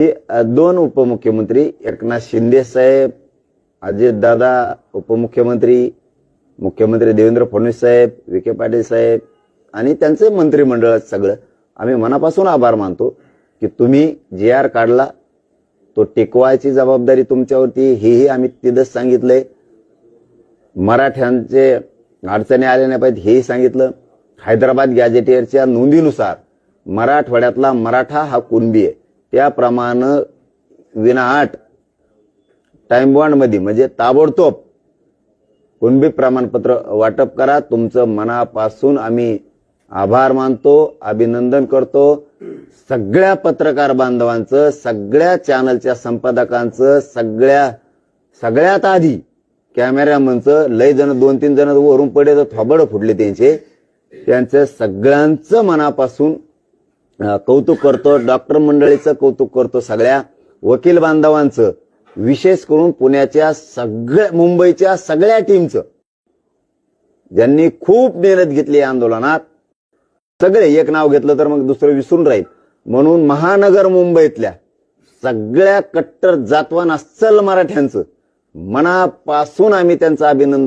हे दोन उपमुख्यमंत्री एकनाथ शिंदे साहेब अजितदादा उपमुख्यमंत्री मुख्यमंत्री देवेंद्र फडणवीस साहेब विखे पाटील साहेब आणि त्यांचे मंत्रिमंडळ सगळं. आम्ही मनापासून आभार मानतो की तुम्ही जे आर काढला तो टिकवायची जबाबदारी तुमच्यावरती हेही आम्ही तिथंच सांगितलंय. मराठ्यांचे अडचणी आल्या नाही पाहिजेत हेही सांगितलं. हैदराबाद गॅजेटियरच्या नोंदीनुसार मराठवाड्यातला मराठा हा कुणबी आहे. त्याप्रमाणे विनाआट टाइम बॉन्डमध्ये म्हणजे ताबडतोब कुणबी प्रमाणपत्र वाटप करा. तुमचं मनापासून आम्ही आभार मानतो अभिनंदन करतो. सगळ्या पत्रकार बांधवांचं सगळ्या चॅनलच्या संपादकांचं सगळ्या सगळ्यात आधी कॅमेरामनचं लय जण दोन तीन जण वरून पडे तर थोबड फुटले त्यांचे. त्यांचं सगळ्यांचं मनापासून कौतुक करतो डॉक्टर मंडळीचं कौतुक करतो सगळ्या वकील बांधवांचं विशेष करून पुण्याच्या सगळ्या मुंबईच्या सगळ्या टीमचं ज्यांनी खूप मेहनत घेतली या आंदोलनात. सगळे एक नाव घेतलं तर मग दुसरं विसरून राहील. म्हणून महानगर मुंबईतल्या सगळ्या कट्टर जातवान अस्सल मराठ्यांचं मनापासून आम्ही त्यांचं अभिनंदन